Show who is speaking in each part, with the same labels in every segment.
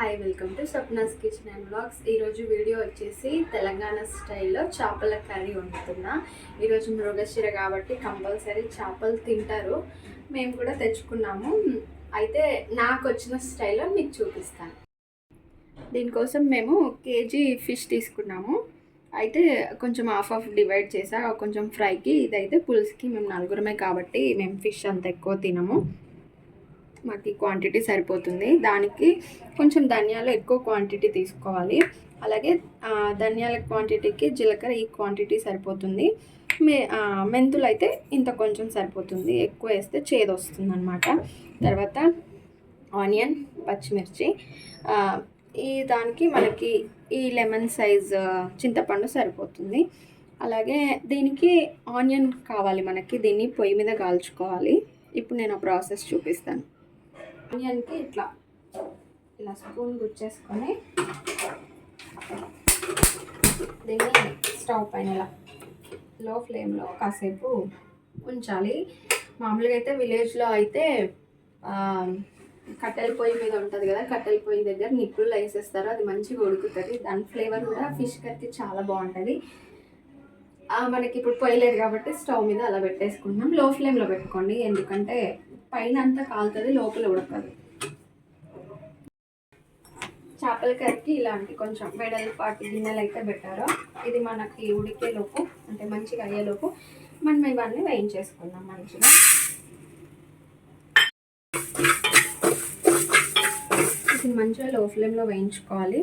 Speaker 1: Hi welcome to Swapna's kitchen and vlogs ఈరోజు video వచ్చేసి తెలంగాణ స్టైల్లో చేపల కర్రీ వండుతున్నా. ఈరోజు మృగశిర కాబట్టి కంపల్సరీ చేపలు తింటారు. మేము కూడా తెచ్చుకున్నాము. అయితే నాకు వచ్చిన స్టైల్లో మీకు చూపిస్తాను. దీనికోసం మేము కేజీ ఫిష్ తీసుకున్నాము. అయితే కొంచెం హాఫ్ ఆఫ్ డివైడ్ చేసా. కొంచెం ఫ్రైకి ఇదైతే పులుసుకి మేము నలుగురమే కాబట్టి మేము ఫిష్ అంత ఎక్కువ తినము. మాకు క్వాంటిటీ సరిపోతుంది. దానికి కొంచెం ధనియాలు ఎక్కువ క్వాంటిటీ తీసుకోవాలి. అలాగే ధనియాల క్వాంటిటీకి జీలకర్ర ఈ క్వాంటిటీ సరిపోతుంది. మే మెంతులు అయితే ఇంత కొంచెం సరిపోతుంది. ఎక్కువ వేస్తే చేదు వస్తుంది అనమాట తర్వాత ఆనియన్ పచ్చిమిర్చి ఈ దానికి మనకి ఈ లెమన్ సైజ్ చింతపండు సరిపోతుంది. అలాగే దీనికి ఆనియన్ కావాలి మనకి. దీన్ని పొయ్యి మీద కాల్చుకోవాలి. ఇప్పుడు నేను ఆ ప్రాసెస్ చూపిస్తాను. ఆనియన్కి ఇట్లా ఇలా స్పూన్ గుచ్చేసుకొని దీన్ని స్టవ్ పైన ఇలా లో ఫ్లేమ్లో కాసేపు ఉంచాలి. మామూలుగా అయితే విలేజ్లో అయితే కట్టెల పొయ్యి మీద ఉంటుంది కదా కట్టెల పొయ్యి దగ్గర నిప్పులు వేసేస్తారు అది మంచిగా ఉడుకుతుంది. దాని ఫ్లేవర్ కూడా ఫిష్ కర్రీ చాలా బాగుంటుంది. మనకి ఇప్పుడు పోయలేదు కాబట్టి స్టవ్ మీద అలా పెట్టేసుకుంటున్నాం. లో ఫ్లేమ్లో పెట్టుకోండి. ఎందుకంటే పైన అంతా కాలుతుంది లోపల ఉడకదు. చేపల కర్రీకి ఇలాంటి కొంచెం వెడల్పాటి గిన్నెలు అయితే పెట్టారో ఇది మనకి ఉడికే లోపు అంటే మంచిగా అయ్యేలోపు మనం ఇవన్నీ వేయించేసుకుందాం మంచిగా. ఇది మంచిగా లో ఫ్లేమ్లో వేయించుకోవాలి.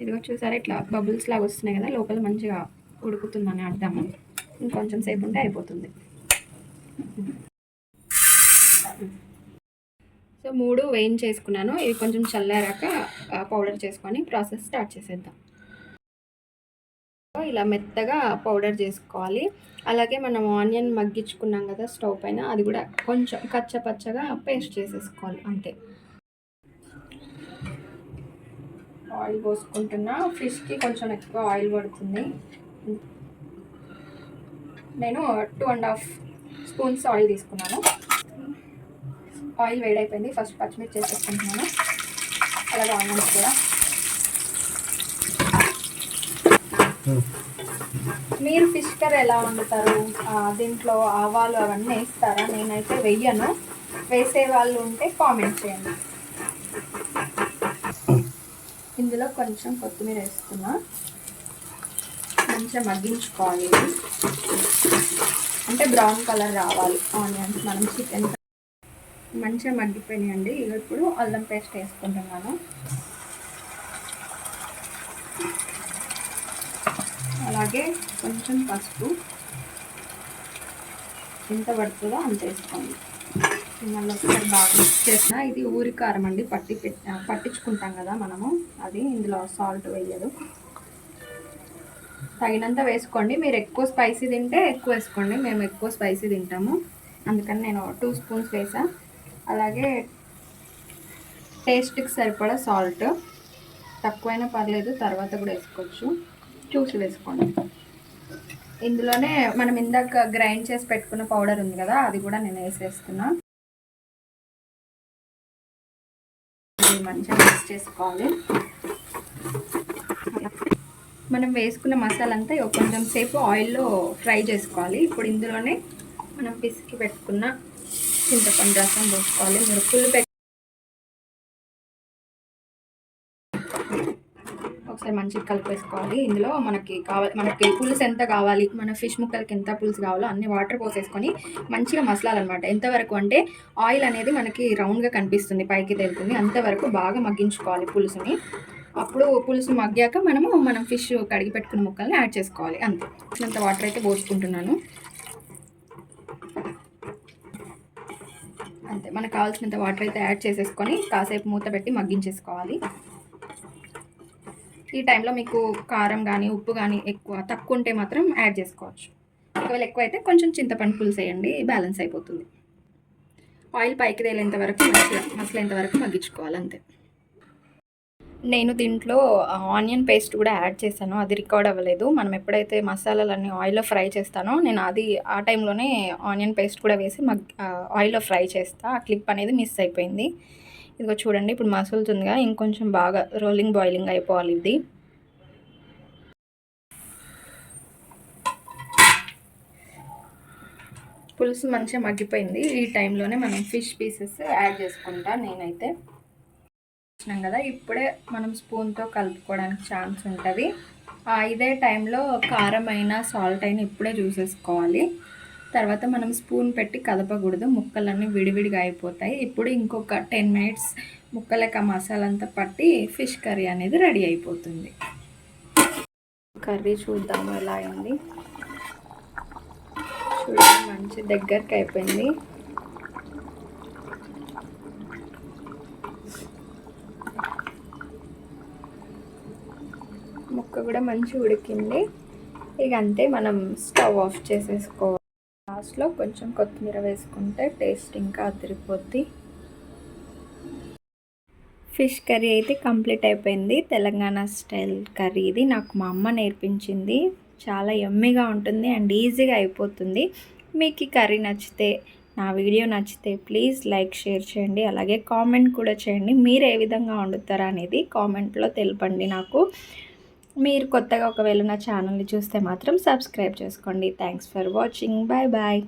Speaker 1: ఇదిగో చూసారా ఇట్లా బబుల్స్ లాగా వస్తున్నాయి కదా లోపల మంచిగా ఉడుకుతుందని అర్థము ఇంకొంచెం సేపు ఉంటే అయిపోతుంది. సో మూడు వేయించేసుకున్నాను. ఇవి కొంచెం చల్లారాక పౌడర్ చేసుకొని ప్రాసెస్ స్టార్ట్ చేసేద్దాం. ఇలా మెత్తగా పౌడర్ చేసుకోవాలి. అలాగే మనం ఆనియన్ మగ్గించుకున్నాం కదా స్టవ్ పైన. అది కూడా కొంచెం కచ్చపచ్చగా పేస్ట్ చేసేసుకోవాలి అంతే. ఆయిల్ పోసుకుంటున్నా. ఫిష్కి కొంచెం ఎక్కువ ఆయిల్ పడుతుంది. నేను two and half spoons oil తీసుకున్నాను. ఆయిల్ వేడైపోయింది. ఫస్ట్ పచ్చిమిర్చి వేసేసుకుంటున్నాను. అలాగే ఆనియన్స్ కూడా. మీరు ఫిష్ కర్రీ ఎలా వండుతారు? దీంట్లో ఆవాలు అవన్నీ వేస్తారా? నేనైతే వెయ్యను. వేసే వాళ్ళు ఉంటే కామెంట్ చేయండి. ఇందులో కొంచెం కొత్తిమీర వేసుకున్నా. మంచిగా మగ్గించుకోవాలి. అంటే బ్రౌన్ కలర్ రావాలి. ఆనియన్స్ మనం చికెన్ మంచిగా మగ్గిపోయినాయండి. ఇప్పుడు అల్లం పేస్ట్ వేసుకుంటున్నాను. అలాగే కొంచెం పసుపు. ఎంత పడుతుందో అంత వేసుకోండి. మళ్ళీ ఒకసారి బాగా మిక్స్ చేసిన ఇది ఊరి కారం అండి. పట్టి పట్టించుకుంటాం కదా మనము. అది ఇందులో సాల్ట్ వేయదు. తగినంత వేసుకోండి. మీరు ఎక్కువ స్పైసీ తింటే ఎక్కువ వేసుకోండి. మేము ఎక్కువ స్పైసీ తింటాము. అందుకని నేను టూ స్పూన్స్ వేసా. అలాగే టేస్ట్కి సరిపడా సాల్ట్ తక్కువైనా పర్లేదు తర్వాత కూడా వేసుకోవచ్చు. చూసి వేసుకోండి. ఇందులోనే మనం ఇందాక గ్రైండ్ చేసి పెట్టుకున్న పౌడర్ ఉంది కదా అది కూడా నేను వేసేస్తున్నా. మంచిగా మిక్స్ చేసుకోవాలి. మనం వేసుకున్న మసాలా అంతా కొంచెం సేపు ఆయిల్లో ఫ్రై చేసుకోవాలి. ఇప్పుడు ఇందులోనే మనం పిసికి పెట్టుకున్న చింతపండు రసం పోసుకోవాలి. మీరు ఫుల్ పెట్టి ఒకసారి మంచిగా కలిపేసుకోవాలి. ఇందులో మనకి కావాలి మనకి పులుసు ఎంత కావాలి మన ఫిష్ ముక్కలకి ఎంత పులుసు కావాలో అన్ని వాటర్ పోసేసుకొని మంచిగా మసలాలన్నమాట. ఎంతవరకు అంటే ఆయిల్ అనేది మనకి రౌండ్గా కనిపిస్తుంది పైకి తేలుతుంది. అంతవరకు బాగా మగ్గించుకోవాలి పులుసుని. అప్పుడు పులుసు మగ్గాక మనము మనం ఫిష్ కడిగి పెట్టుకున్న ముక్కల్ని యాడ్ చేసుకోవాలి. అంతే. ఇంత వాటర్ అయితే పోసుకుంటున్నాను. అంతే. మనకు కావాల్సినంత వాటర్ అయితే యాడ్ చేసేసుకొని కాసేపు మూత పెట్టి మగ్గించేసుకోవాలి. ఈ టైంలో మీకు కారం కానీ ఉప్పు కానీ ఎక్కువ తక్కువ ఉంటే మాత్రం యాడ్ చేసుకోవచ్చు. ఒకవేళ ఎక్కువ అయితే కొంచెం చింతపండు పులుసు వేయండి బ్యాలెన్స్ అయిపోతుంది. ఆయిల్ పైకి తేలేంత వరకు మసలు మసలేంత వరకు మగ్గించుకోవాలి అంతే. నేను దీంట్లో ఆనియన్ పేస్ట్ కూడా యాడ్ చేశాను అది రికార్డ్ అవ్వలేదు. మనం ఎప్పుడైతే మసాలాలన్నీ ఆయిల్లో ఫ్రై చేస్తానో నేను అది ఆ టైంలోనే ఆనియన్ పేస్ట్ కూడా వేసి మగ్ ఆయిల్లో ఫ్రై చేస్తా. ఆ క్లిప్ అనేది మిస్ అయిపోయింది. ఇదిగో చూడండి ఇప్పుడు మసులుతుందిగా. ఇంకొంచెం బాగా రోలింగ్ బాయిలింగ్ అయిపోవాలి ఇది. పులుసు మంచిగా మగ్గిపోయింది. ఈ టైంలోనే మనం ఫిష్ పీసెస్ యాడ్ చేసుకుంటా నేనైతే. వచ్చినాం కదా ఇప్పుడే మనం స్పూన్తో కలుపుకోవడానికి ఛాన్స్ ఉంటుంది. ఇదే టైంలో కారం అయినా సాల్ట్ అయినా ఇప్పుడే చూసేసుకోవాలి. తర్వాత మనం స్పూన్ పెట్టి కదపకూడదు. ముక్కలన్నీ విడివిడిగా అయిపోతాయి. ఇప్పుడు ఇంకొక టెన్ మినిట్స్ ముక్కలకి ఆ మసాలా అంతా పట్టి ఫిష్ కర్రీ అనేది రెడీ అయిపోతుంది. కర్రీ చూద్దాము ఎలా అయింది. చూడండి మంచి దగ్గరికి అయిపోయింది. ముక్క కూడా మంచి ఉడికింది. ఇక అంతే మనం స్టవ్ ఆఫ్ చేసేసుకోవాలి. లాస్ట్లో కొంచెం కొత్తిమీర వేసుకుంటే టేస్ట్ ఇంకా అదిరిపోద్ది. ఫిష్ కర్రీ అయితే కంప్లీట్ అయిపోయింది. తెలంగాణ స్టైల్ కర్రీ ఇది. నాకు మా అమ్మ నేర్పించింది. చాలా ఎమ్మీగా ఉంటుంది అండ్ ఈజీగా అయిపోతుంది. మీకు ఈ కర్రీ నచ్చితే నా వీడియో నచ్చితే ప్లీజ్ లైక్ షేర్ చేయండి. అలాగే కామెంట్ కూడా చేయండి. మీరు ఏ విధంగా వండుతారా అనేది కామెంట్లో తెలపండి నాకు. మీరు కొత్తగా ఒకవేళ నా ఛానల్ని చూస్తే మాత్రం సబ్స్క్రైబ్ చేసుకోండి. Thanks for watching bye bye